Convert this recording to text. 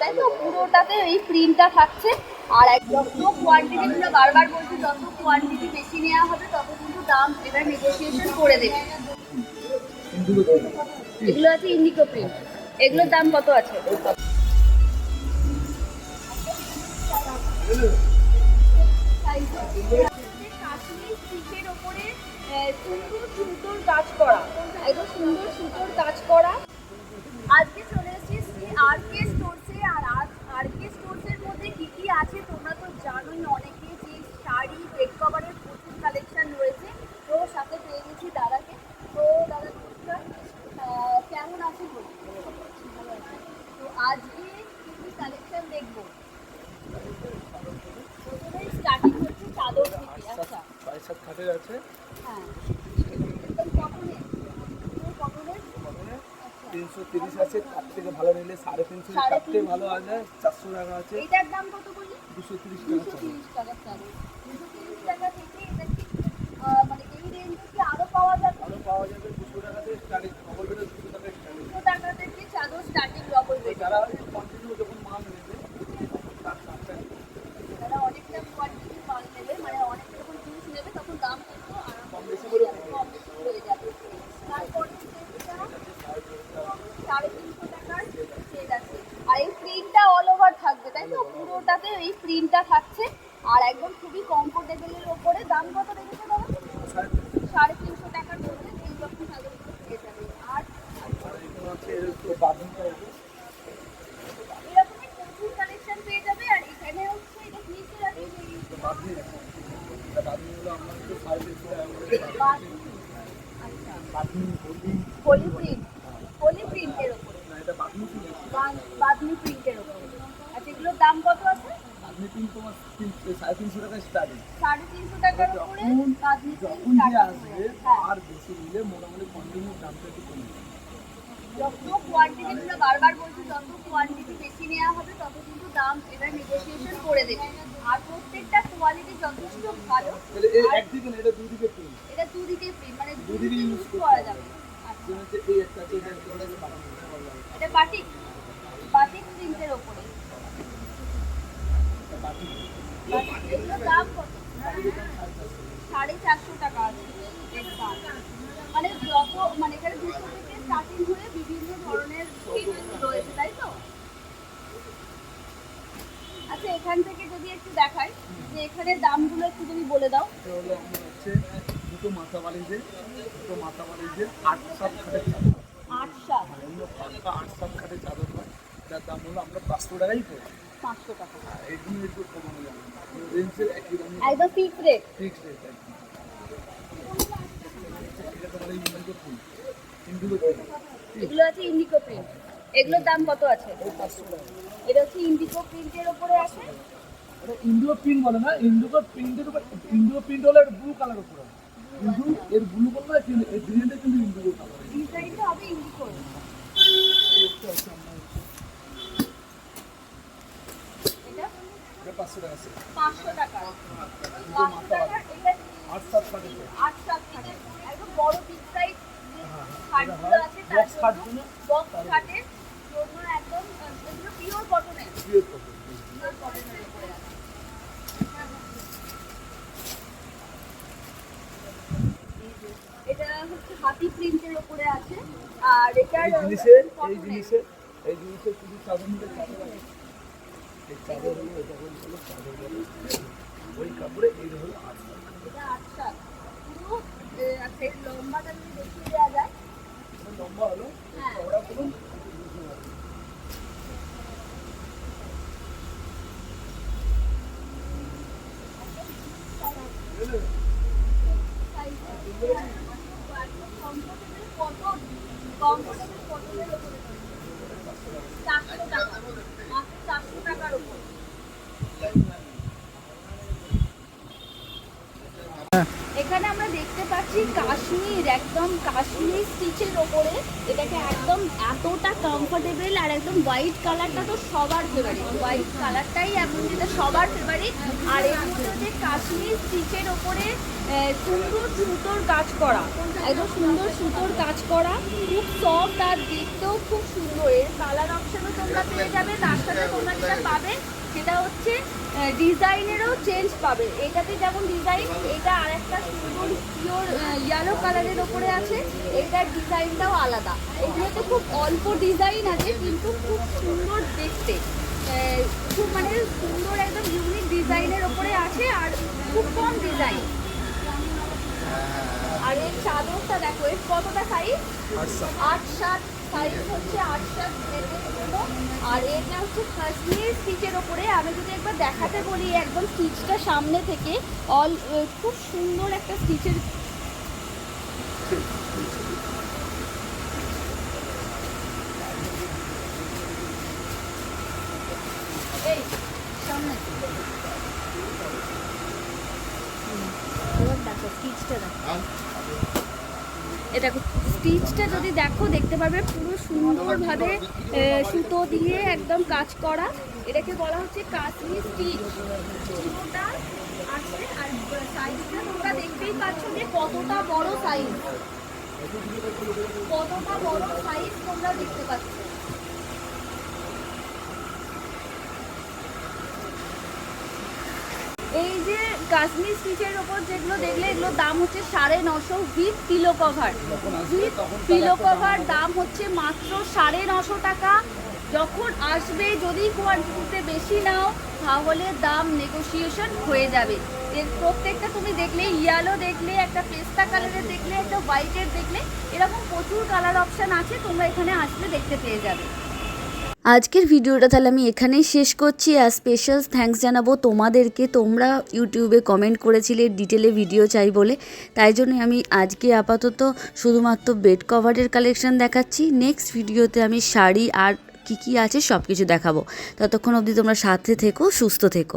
তাই তো? পুরোটাতে এই প্রিন্টটা থাকছে। আর এক যত কোয়ান্টিটি আমরা বারবার বলছি, যত কোয়ান্টিটি বেশি নেওয়া হবে, তত কিন্তু দাম এবার নেগোসিয়েশন করে দেবে। এগুলো আছে ইন্ডিকো প্রিন্ট এগুলোর দাম কত আছে? কাজ করা একদম সুন্দর সুন্দর কাজ করা আজকে চলে এসেছি আর কে স্টোরসে আর আজ আর কে স্টোরসের মধ্যে কি কি আছে তোমরা তো জানোই অনেকে যে শাড়ি বেড কভারের প্রচুর কালেকশন রয়েছে। তো সাথে পেয়ে গেছি দাদাকে। তো দাদা নমস্কার। কেমন আছেন তো আজকে কি কি কালেকশন দেখব? প্রথমে স্টার্টিং হচ্ছে চাদর থেকে আচ্ছা। সাত খাটের আছে। হ্যাঁ। কটনের কটনের তিনশো তিরিশ আছে তার থেকে ভালো নিলে সাড়ে তিনশো তার থেকে ভালো আছে চারশো টাকা আছে। এইটার দাম কত বললি দুশো তিরিশ দুশো টাকা তিরিশ টাকা চাদর দুশো তিরিশ টাকা থেকে এটা কি আহ, মানে এই রেঞ্জে কি আরও পাওয়া যাবে ভালো পাওয়া যাবে দুশো টাকা থেকে স্টার্টিং খবর বেড়ে দুশো টাকা স্টার্টিং দুশো টাকা থেকে চাদর স্টার্টিং ডবল বেড যারা কন্টিনিউ যখন মাল নেবে তার দামটা যারা অনেকটা কোয়ান্টিটি মাল নেবে মানে অনেক যখন জিনিস নেবে তখন দাম কিন্তু আরাম কম বেশি করে কম বেশি হয়ে যাবে তারপরে সেটটা সাড়ে তিনশো টাকার সেট আছে আর এই প্রিন্টটা অল ওভার থাকবে তাই তো পুরোটাতে এই প্রিন্টটা থাকছে আর একদম খুবই কমফোর্টেবলের ওপরে। দাম কত রেখেছে দাদা? সাড়ে তিনশো টাকার মধ্যে এই রকম চাদরগুলো পেয়ে কালেকশন পেয়ে যাবে। আর এখানে হচ্ছে এটা নিচে বাথরুম হলো প্রিন্টের ওপরে না বাথরুম কি আছে বাদমি প্রিন্টের ওপরে। আচ্ছা এগুলোর দাম কত আছে? বাথরুম তোমার সাড়ে তিনশো টাকা স্টার্টিং সাড়ে তিনশো টাকার উপরে যখন বাদমি যখন প্রিন্ট যে আসবে হ্যাঁ। আর বেশি নিলে মোটামুটি কন্টিনিউ দামটা একটু কমে যত কোয়ান্টিটি আমরা বারবার বলছি যত কোয়ান্টিটি বেশি নেওয়া হবে তত কিন্তু দাম এবার নেগোসিয়েশন করে দেবে। আর প্রত্যেকটা কোয়ালিটি যথেষ্ট ভালো। একদিকে এটা দুদিকে মানে দুদিকে ইউজ করা যাবে। এটা বাটিক বাটিক প্রিন্টের ওপরে বাথরুম বাটিক এগুলোর দাম কত আচ্ছা এখান থেকে যদি একটু দেখাই যে এখানে দামগুলো একটু তুমি বলে দাও দুটো মাথা দুটো মাথা বালিশের আট সাত আট সাত আট সাত খাটের চাদর হয়, যার দাম হলো আমরা পাঁচশো টাকাই পড়ি পাঁচশো টাকা। দামে একদম। ফিক্স রেট রেট এগুলো আছে ইন্ডিকো প্রিন্ট এগুলোর দাম কত আছে? এটা হচ্ছে ইন্ডিকো প্রিন্টের ওপরে আছে। এটা ইন্ডিগো প্রিন্ট বলে না ইন্ডিগো প্রিন্টের উপর ইন্ডিগো প্রিন্ট হলো ব্লু কালার উপর কিন্তু এর ব্লু না কিন্তু এর গ্রিনটা কিন্তু ইন্ডিগো কালার ডিজাইনটা হবে এটা পাঁচশো টাকা আছে। পাঁচশো টাকা। পাঁচশো টাকা। এটা আট সাত কাটে আট সাত থাকে। একদম বড় বিগ সাইজ খাটগুলো আছে তার জন্য। জন্য বক্স খাটের জন্য একদম এগুলো পিওর কটনের পিওর কটন পিওর কটনের উপরে আছে। এটা হচ্ছে হাতি প্রিন্টের উপরে আছে। আর এটার এই জিনিসের এই। জিনিসের এই শুধু আছে এই চাদর ওই কাপড়ে এই হলো আট লম্বাটা যদি দেখিয়ে যায় লম্বা হলো। চওড়া করুন এখানে আমরা দেখতে পাচ্ছি কাশ্মীর, একদম কাশ্মীর স্টিচের ওপরে। এটাকে একদম এতটা কমফোর্টেবল আর একদম হোয়াইট কালারটা তো সবার ফেভারিট হোয়াইট কালারটাই এখন যেটা সবার ফেভারিট আর এর মধ্যে যে কাশ্মীর স্টিচের ওপরে সুন্দর সুতোর কাজ করা। একদম সুন্দর সুতোর কাজ করা। খুব সফট আর দেখতেও খুব সুন্দর। এর কালার অপশনও তোমরা পেয়ে যাবে। তার সাথে তোমরা যেটা পাবে, সেটা হচ্ছে ডিজাইনেরও চেঞ্জ পাবে। এটাতে যেমন ডিজাইন এটা আর একটা সুন্দর পিওর ইয়েলো কালারের ওপরে আছে। এটার ডিজাইনটাও আলাদা। এগুলোতে খুব অল্প ডিজাইন আছে কিন্তু খুব সুন্দর দেখতে। খুব মানে সুন্দর একদম ইউনিক ডিজাইনের ওপরে আছে আর খুব কম ডিজাইন। আর এর চাদরটা দেখো এর কতটা সাইজ আট সাত সাইজ হচ্ছে আট সাত নেটের জন্য আর এটা হচ্ছে কাশ্মীর স্টিচের ওপরে। আমি যদি একবার দেখাতে বলি একদম স্টিচটা সামনে থেকে অল খুব সুন্দর একটা স্টিচের এই সামনে এবার দেখো স্টিচটা দেখো এ দেখো স্টিচটা যদি দেখো, দেখতে পাবে পুরো সুন্দরভাবে সুতো দিয়ে একদম কাজ করা। এটাকে বলা হচ্ছে কাশ্মীর স্টিচ। আছে, আর সাইজটা তোমরা দেখতেই পাচ্ছ যে কতটা বড় সাইজ কতটা বড় সাইজ তোমরা দেখতে পাচ্ছ এই যে কাশ্মীর স্টিচের ওপর যেগুলো দেখলে এগুলোর দাম হচ্ছে সাড়ে নশো with pillow cover with pillow cover দাম হচ্ছে মাত্র সাড়ে নশো টাকা। যখন আসবে যদি কোয়ান্টিটিতে বেশি নাও, তাহলে দাম নেগোসিয়েশন হয়ে যাবে। এর প্রত্যেকটা তুমি দেখলে ইয়েলো দেখলে, একটা পেস্তা কালারের দেখলে, একটা হোয়াইটের দেখলে, এরকম প্রচুর কালার অপশান আছে, তোমরা এখানে আসলে দেখতে পেয়ে যাবে। আজকের ভিডিওটা তাহলে আমি এখানেই শেষ করছি। আর স্পেশাল থ্যাংকস জানাব তোমাদেরকে। তোমরা ইউটিউবে কমেন্ট করেছিলে ডিটেলে ভিডিও চাই বলে। তাই জন্য আমি আজকে আপাতত শুধুমাত্র বেড কভারের কালেকশন দেখাচ্ছি। নেক্সট ভিডিওতে আমি শাড়ি আর কি কি আছে সব কিছু দেখাবো। ততক্ষণ অবধি তোমরা সাথে থেকো, সুস্থ থেকো।